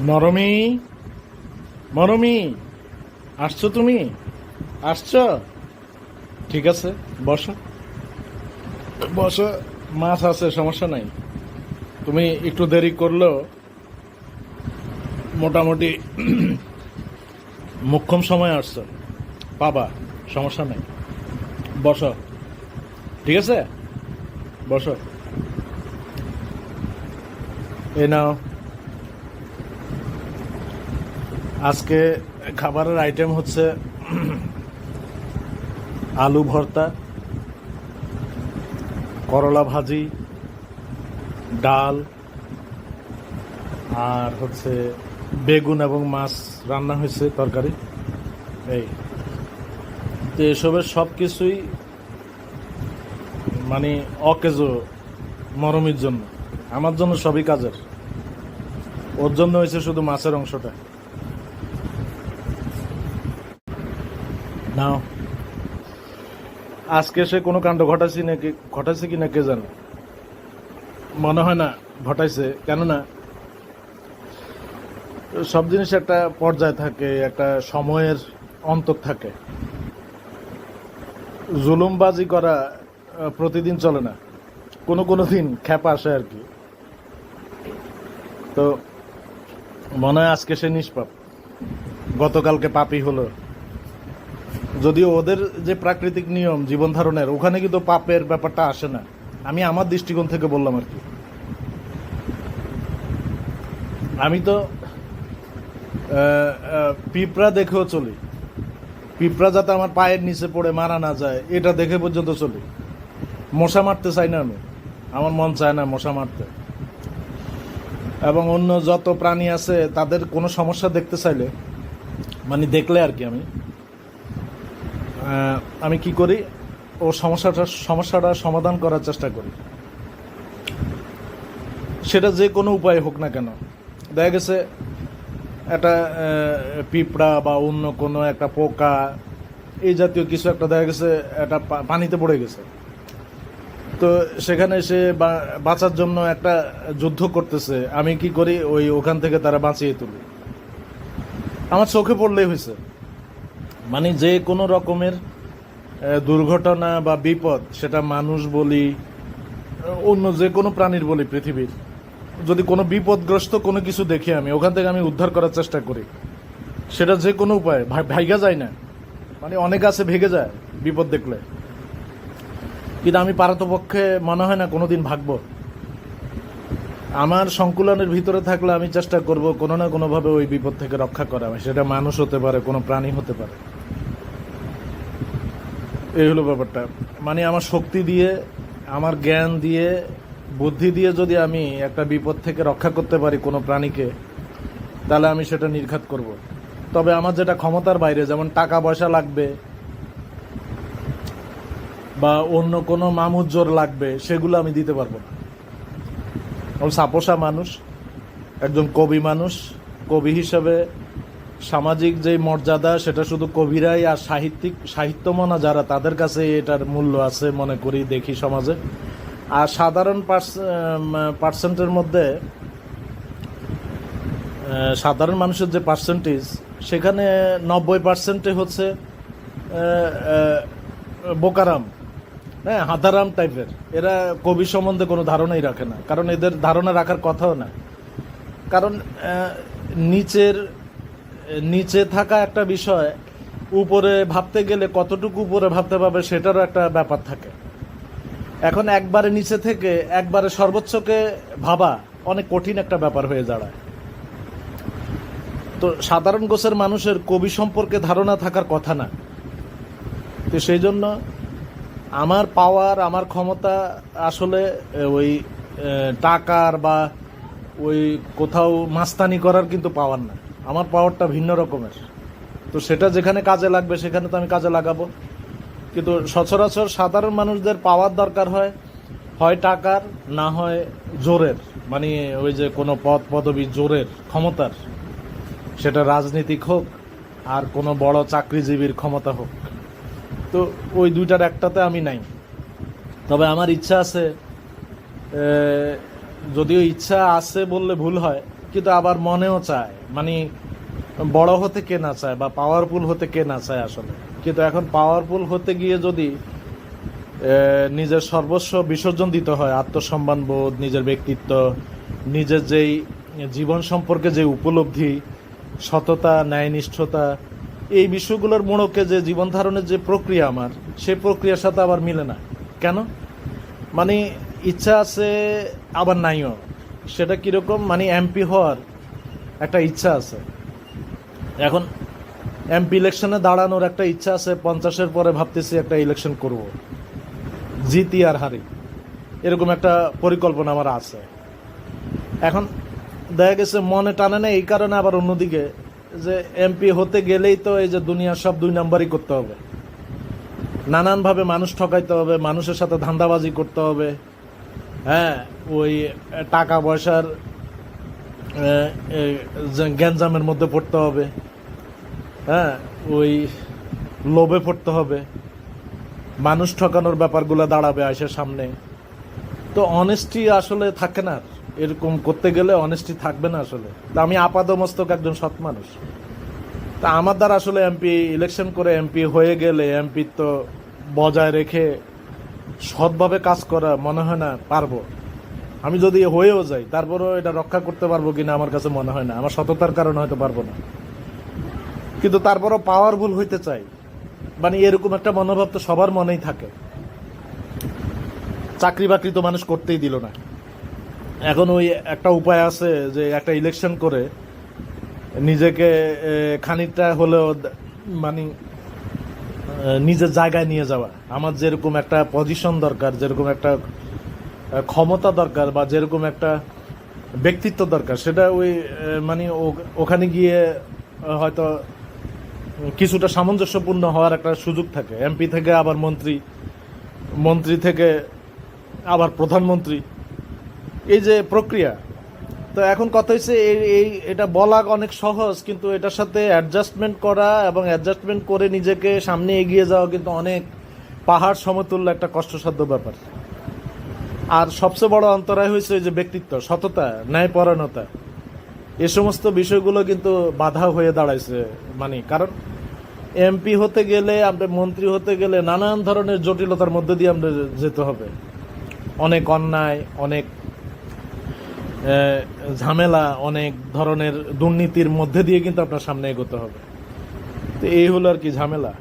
মরমি মরমি আসছো তুমি? আসছো? ঠিক আছে বসো। বসো। মাছ আছে সমস্যা নাই। তুমি একটু দেরি করলেও মোটামুটি মুখ্যম সময় আসছো। পাবা সমস্যা নেই। বসো। ঠিক আছে? বসো। এই নাও। আজকে খাবারের আইটেম হচ্ছে আলু ভর্তা, করলা ভাজি, ডাল, আর হচ্ছে বেগুন এবং মাছ রান্না হয়েছে তরকারি। এই, তো এসবের সব কিছুই মানে অকেজো মরমির জন্য। আমার জন্য সবই কাজের। ওর জন্য হয়েছে শুধু মাছের অংশটা। নাও। আজকে সে কোনো কাণ্ড ঘটাইছি নাকি, ঘটাইছে কি না কে জানে? মনে হয় না ঘটাইছে, কেননা সব জিনিস একটা পর্যায় থাকে, একটা সময়ের অন্তর থাকে। জুলুমবাজি করা প্রতিদিন চলে না। কোনো কোনো দিন খ্যাপা আসে আর কি। তো মনে হয় আজকে সে নিষ্পাপ। গতকালকে পাপি হলো। যদিও ওদের যে প্রাকৃতিক নিয়ম, জীবন ধারণের, ওখানে কিন্তু পাপের ব্যাপারটা আসে না। আমি আমার দৃষ্টিকোণ থেকে বললাম আর কি। আমি তো পিঁপড়া দেখেও চলি। পিঁপড়া যাতে আমার পায়ের নিচে পড়ে, মারা না যায়, এটা দেখে পর্যন্ত চলি। মশা মারতে চাই না আমি। আমার মন চায় না মশা মারতে। এবং অন্য যত প্রাণী আছে, তাদের কোনো সমস্যা দেখতে চাইলে মানে দেখলে আর কি আমি। আমি কি করি? ও সমস্যাটা সমস্যাটা সমাধান করার চেষ্টা করি। সেটা যে কোনো উপায় হোক না কেন। দেখা গেছে, একটা পিঁপড়া বা অন্য কোনো একটা পোকা, এই জাতীয় কিছু একটা দেখা গেছে, একটা পানিতে পড়ে গেছে। তো সেখানে সে বাঁচার জন্য একটা যুদ্ধ করতেছে। আমি কি করি? ওই ওখান থেকে তারা বাঁচিয়ে তুলি। আমার চোখে পড়লেই হয়েছে। মানে যে কোনো রকমের দুর্ঘটনা বা বিপদ, সেটা মানুষ বলি অন্য যে কোনো প্রাণীর বলি পৃথিবীর। যদি কোনো বিপদগ্রস্ত কোনো কিছু দেখি আমি, ওখান থেকে আমি উদ্ধার করার চেষ্টা করি। সেটা যে কোনো উপায় ভাই- ভাইগা যায় না। মানে অনেক আছে, ভেগে যায় বিপদ দেখলে। কিন্তু আমি পারতপক্ষে মনে হয় না কোনোদিন ভাগবো। আমার সংকুলনের ভিতরে থাকলে আমি চেষ্টা করব কোনো না কোনোভাবে ওই বিপদ থেকে রক্ষা করা। সেটা মানুষ হতে পারে, কোনো প্রাণী হতে পারে। এই হলো ব্যাপারটা। মানে আমার শক্তি দিয়ে, আমার জ্ঞান দিয়ে, বুদ্ধি দিয়ে যদি আমি একটা বিপদ থেকে রক্ষা করতে পারি কোনো প্রাণীকে, তাহলে আমি সেটা নির্ঘাত করব। তবে আমার যেটা ক্ষমতার বাইরে, যেমন টাকা পয়সা লাগবে, বা অন্য কোনো মামুর জোর লাগবে, সেগুলো আমি দিতে পারব না। সাপোসা মানুষ, একজন কবি মানুষ, কবি হিসাবে সামাজিক যে মর্যাদা, সেটা শুধু কবিরাই আর সাহিত্যিক, সাহিত্যমনা যারা, তাদের কাছে এটার মূল্য আছে মনে করি দেখি সমাজে। আর সাধারণ পার্সেন্টের মধ্যে সাধারণ মানুষের যে পার্সেন্টেজ, সেখানে নব্বই পার্সেন্টে হচ্ছে বোকারাম। হ্যাঁ হাতারাম টাইপের। এরা কবি সম্বন্ধে কোনো ধারণাই রাখে না, কারণ এদের ধারণা রাখার কথাও না। কারণ নিচের নিচে থাকা একটা বিষয়, উপরে ভাবতে গেলে কতটুকু উপরে ভাবতে পারবে সেটারও একটা ব্যাপার থাকে। এখন একবারে নিচে থেকে একবারে সর্বোচ্চকে ভাবা অনেক কঠিন একটা ব্যাপার হয়ে দাঁড়ায়। তো সাধারণ গোছের মানুষের কবি সম্পর্কে ধারণা থাকার কথা না। তো সেই জন্য আমার পাওয়ার, আমার ক্ষমতা আসলে ওই টাকার বা ওই কোথাও মাস্তানি করার কিন্তু পাওয়ার না। আমার পাওয়ারটা ভিন্ন রকমের। তো সেটা যেখানে কাজে লাগবে, সেখানে তো আমি কাজে লাগাবো। কিন্তু সচরাচর সাধারণ মানুষদের পাওয়ার দরকার হয় হয় টাকার, না হয় জোরের। মানে ওই যে কোনো পদ, পদবি জোরের, ক্ষমতার। সেটা রাজনীতিক হোক, আর কোনো বড় চাকরিজীবীর ক্ষমতা হোক। তো ওই দুইটার একটাতে আমি নাই। তবে আমার ইচ্ছা আছে যদিও ইচ্ছা আছে বললে ভুল হয় কিন্তু আবার মনেও চায় মানে বড় হতে কে না চায় বা পাওয়ারফুল হতে কে না চায় আসলে। কিন্তু এখন পাওয়ারফুল হতে গিয়ে যদি নিজের সর্বস্ব বিসর্জন দিতে হয়, আত্মসম্মান বোধ, নিজের ব্যক্তিত্ব, নিজের যেই জীবন সম্পর্কে যে উপলব্ধি, সততা, ন্যায়নিষ্ঠতা, এই বিষয়গুলোর মোড়কে যে জীবন ধারণের যে প্রক্রিয়া আমার সেই প্রক্রিয়ার সাথে আবার মিলে না। কেন? মানে ইচ্ছা আছে, আবার নাইও। সেটা কীরকম? মানে এমপি হওয়ার একটা ইচ্ছা আছে। এখন এমপি ইলেকশনে দাঁড়ানোর একটা ইচ্ছা আছে, পঞ্চাশের পরে ভাবতেছি একটা ইলেকশন করব। জিতি আর হারি। এরকম একটা পরিকল্পনা আমার আছে। এখন দেখা গেছে মনে টানে না, এই কারণে আবার অন্যদিকে যে এমপি হতে গেলেই তো এই যে দুনিয়ার সব দুই নাম্বারই করতে হবে। নানানভাবে মানুষ ঠকাইতে হবে, মানুষের সাথে ধান্দাবাজি করতে হবে। হ্যাঁ ওই টাকা পয়সার গ্যাঞ্জামের মধ্যে পড়তে হবে হ্যাঁ ওই লোভে পড়তে হবে, মানুষ ঠকানোর ব্যাপারগুলো দাঁড়াবে আইসের সামনে। তো অনেস্টি আসলে থাকে না। এরকম করতে গেলে অনেস্টি থাকবে না আসলে। তা আমি আপাদমস্তক একজন সৎ মানুষ। তা আমার দ্বারা আসলে এমপি ইলেকশন করে এমপি হয়ে গেলে এমপি তো বজায় রেখে সৎভাবে কাজ করা মনে হয় না পারব। আমি যদি হয়েও যাই, তারপরেও এটা রক্ষা করতে পারব কিনা আমার কাছে মনে হয় না। আমার সততার কারণে হয়তো পারব না। কিন্তু তারপরও পাওয়ারফুল হইতে চাই। মানে এরকম একটা মনোভাব তো সবার মনেই থাকে। চাকরি বাকরি তো মানুষ করতেই দিল না। এখন ওই একটা উপায় আছে যে একটা ইলেকশন করে নিজেকে খানিকটা হলেও মানে নিজের জায়গায় নিয়ে যাওয়া। আমার যেরকম একটা পজিশন দরকার, যেরকম একটা ক্ষমতা দরকার বা যেরকম একটা ব্যক্তিত্ব দরকার, সেটা ওই মানে ওখানে গিয়ে হয়তো কিছুটা সামঞ্জস্যপূর্ণ হওয়ার একটা সুযোগ থাকে। এমপি থেকে আবার মন্ত্রী মন্ত্রী থেকে আবার প্রধানমন্ত্রী। এই যে প্রক্রিয়া, তো এখন কথা হচ্ছে এই এই, এটা বলা অনেক সহজ, কিন্তু এটার সাথে অ্যাডজাস্টমেন্ট করা এবং অ্যাডজাস্টমেন্ট করে নিজেকে সামনে এগিয়ে যাওয়া কিন্তু অনেক পাহাড় সমতুল্য একটা কষ্টসাধ্য ব্যাপার। আর সবচেয়ে বড় অন্তরায় হয়েছে যে ব্যক্তিত্ব, সততা, ন্যায়পরায়ণতা। এ সমস্ত বিষয়গুলো কিন্তু বাধা হয়ে দাঁড়াইছে মানে কারণ এমপি হতে গেলে, আমরা মন্ত্রী হতে গেলে নানান ধরনের জটিলতার মধ্যে দিয়ে আমরা যেতে হবে। অনেক অন্যায়, অনেক ঝামেলা, অনেক ধরনের দুর্নীতির মধ্যে দিয়ে কিন্তু আপনার সামনে এগোতে হবে। তো এই হলো আর কি ঝামেলা।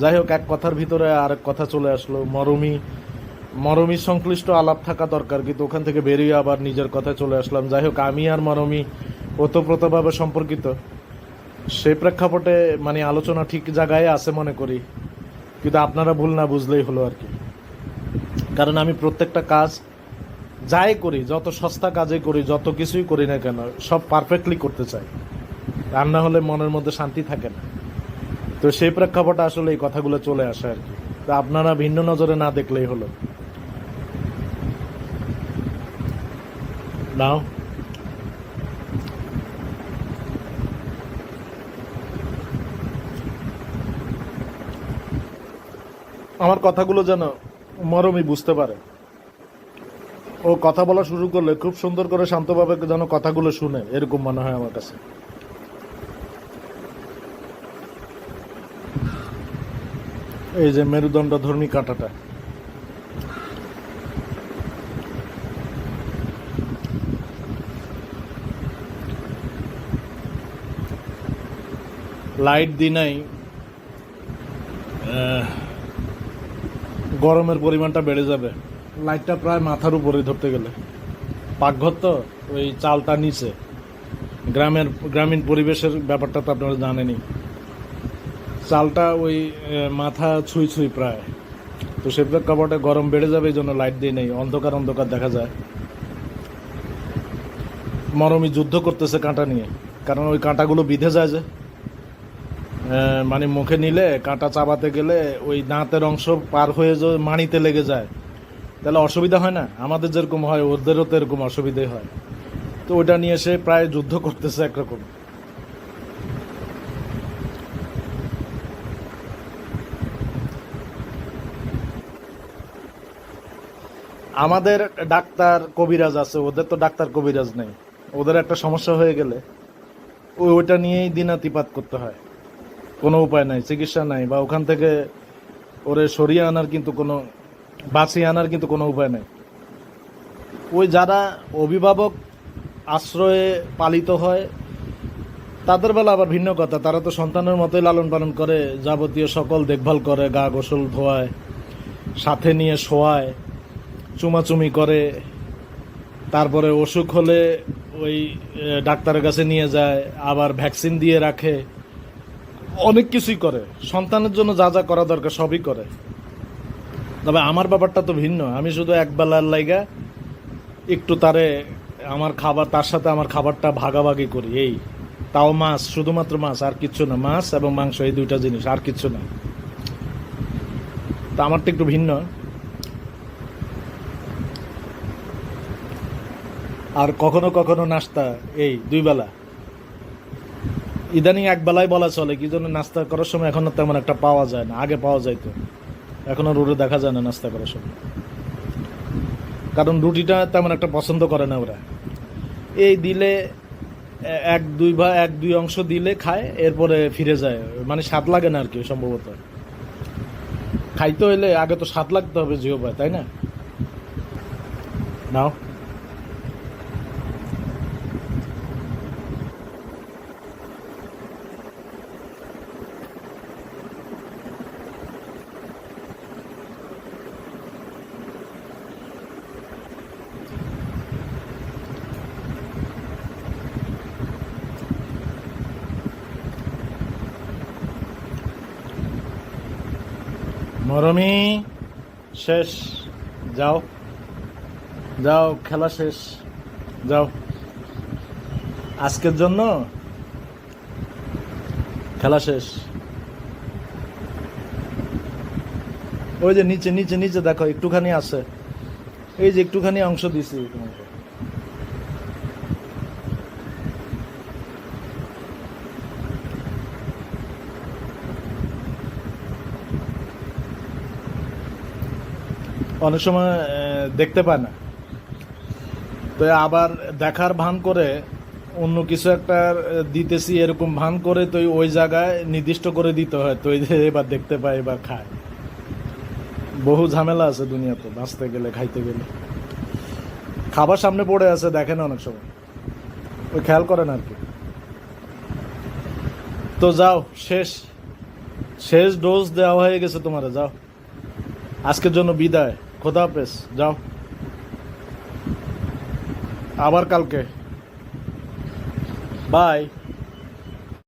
যাই হোক, এক কথার ভিতরে আরেক কথা চলে আসলো। মরমি মরমি সংশ্লিষ্ট আলাপ থাকা দরকার, কিন্তু ওখান থেকে বেরিয়ে আবার নিজের কথায় চলে আসলাম। যাই হোক, আমি আর মরমি ওতপ্রোতভাবে সম্পর্কিত। সেই প্রেক্ষাপটে মানে আলোচনা ঠিক জায়গায় আছে মনে করি। কিন্তু আপনারা ভুল না বুঝলেই হলো আর কি। কারণ আমি প্রত্যেকটা কাজ যাই করি, যত সস্তা কাজে করি, যত কিছুই করি না কেন, সব পারফেক্টলি করতে চাই। আর না হলে মনের মধ্যে শান্তি থাকে না। তো সেই প্রেক্ষাপটে আসলে এই কথাগুলো চলে আসে আর কি। তো আপনারা ভিন্ন নজরে না দেখলেই হলো। নাও আমার কথাগুলো যেন মরমই বুঝতে পারে। ও কথা বলা শুরু করলে খুব সুন্দর করে শান্তভাবে যেন কথাগুলো শুনে, এরকম মনে হয় আমার কাছে। এই যে মেরুদণ্ড ধর্মী কাঁটাটা। লাইট দি নাই গরমের পরিমাণটা বেড়ে যাবে। লাইটটা প্রায় মাথার উপরে ধরতে গেলে। পাকঘর তো ওই চালটা নিচে। গ্রামের, গ্রামীণ পরিবেশের ব্যাপারটা তো আপনারা জানেনই। চালটা ওই মাথা ছুঁই ছুঁই প্রায়। তো সে প্রেক্ষাপটে গরম বেড়ে যাবে, এই জন্য লাইট দিয়ে নেই। অন্ধকার অন্ধকার দেখা যায়। মরমি যুদ্ধ করতেছে কাঁটা নিয়ে। কারণ ওই কাঁটাগুলো বিঁধে যায় যে। মানে মুখে নিলে, কাঁটা চাবাতে গেলে ওই দাঁতের অংশ পার হয়ে যে মাড়িতে লেগে যায়, তাহলে অসুবিধা হয় না? আমাদের যেরকম হয়, ওদেরও তো এরকম অসুবিধাই হয়। তো ওটা নিয়ে সে প্রায় যুদ্ধ করতেছে একরকম। আমাদের ডাক্তার কবিরাজ আছে, ওদের তো ডাক্তার কবিরাজ নেই। ওদের একটা সমস্যা হয়ে গেলে, ওই ওইটা নিয়েই দিনাতিপাত করতে হয়। কোনো উপায় নাই, চিকিৎসা নাই, বা ওখান থেকে ওরে সরিয়ে আনার কিন্তু কোনো, বাঁচিয়ে আনার কিন্তু কোনো উপায় নাই। ওই যারা অভিভাবক আশ্রয়ে পালিত হয়, তাদের বেলা আবার ভিন্ন কথা। তারা তো সন্তানের মতোই লালন পালন করে, যাবতীয় সকল দেখভাল করে, গা গোসল ধোয়ায়, সাথে নিয়ে শোয়ায়, চুমাচুমি করে, তারপরে অসুখ হলে ওই ডাক্তারের কাছে নিয়ে যায়, আবার ভ্যাকসিন দিয়ে রাখে অনেক কিছুই করে। সন্তানের জন্য যা যা করা দরকার সবই করে। তবে আমার ব্যাপারটা তো ভিন্ন। আমি শুধু এক বেলার লাইগা একটু তারে আমার খাবার, তার সাথে আমার খাবারটা ভাগাভাগি করি। এই, তাও মাছ, শুধুমাত্র মাছ, আর কিচ্ছু না। মাছ এবং মাংস, এই দুইটা জিনিস, আর কিচ্ছু না। তা আমারটা একটু ভিন্ন। আর কখনো কখনো নাস্তা, এই, দুই বেলা। ইদানিং এক বেলায় বলা চলে, কি জন্য নাস্তা করার সময় এখনও তেমন একটা পাওয়া যায় না, আগে পাওয়া যাইতো। এখনও রোডে দেখা যায় না নাস্তা করার সময়। কারণ রুটিটা তেমন একটা পছন্দ করে না ওরা। এই দিলে এক, দুই বা এক, দুই অংশ দিলে খায়, এরপরে ফিরে যায়। মানে স্বাদ লাগে না আর কি সম্ভবত। খাইতে হইলে আগে তো স্বাদ লাগতে হবে জিও তাই না? নাও। মরমি, শেষ, যাও। যাও, খেলা শেষ। যাও। আজকের জন্য খেলা শেষ। ওই যে নিচে নিচে নিচে দেখো, একটুখানি আছে। এই যে একটুখানি অংশ দিছি তোমাকে। অনেক সময় দেখতে পায় না। তো আবার দেখার ভান করে অন্য কিছু একটা দিতেছি, এরকম ভান করে তো ওই জায়গায় নির্দিষ্ট করে দিতে হয়। তো এবার দেখতে পায়, এবার খায়। বহু ঝামেলা আছে দুনিয়াতে, বাঁচতে গেলে, খাইতে গেলে। খাবার সামনে পড়ে আছে, দেখেন অনেক সময়। ওই খেয়াল করেন আর কি। তো যাও, শেষ। শেষ ডোজ দেওয়া হয়ে গেছে তোমার, যাও। আজকের জন্য বিদায়। খোদা হাফেজ যাও। আবার কালকে। বাই।